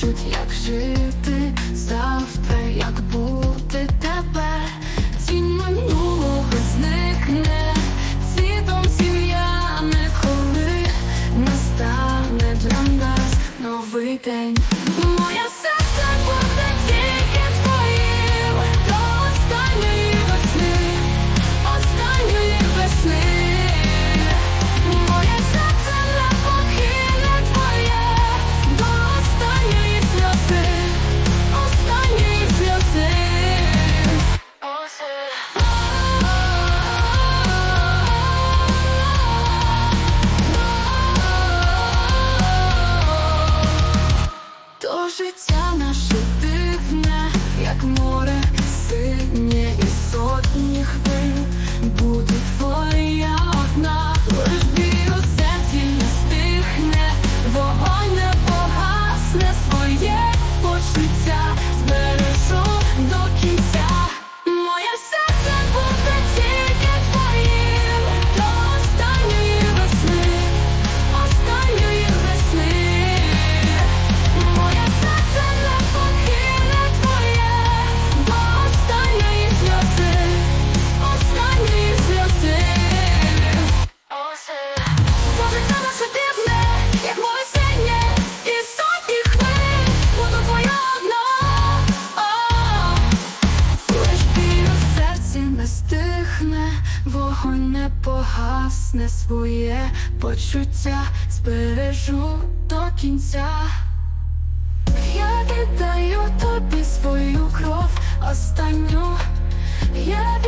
вчить, як жити завтра, як бути тепер, тінь минулого зникне, цвітом сім'я коли настане для нас новий день. Рана шитихне, як море, синє і сотні хвилин не погасне своє почуття, збережу до кінця. Я віддаю тобі свою кров, останню. Я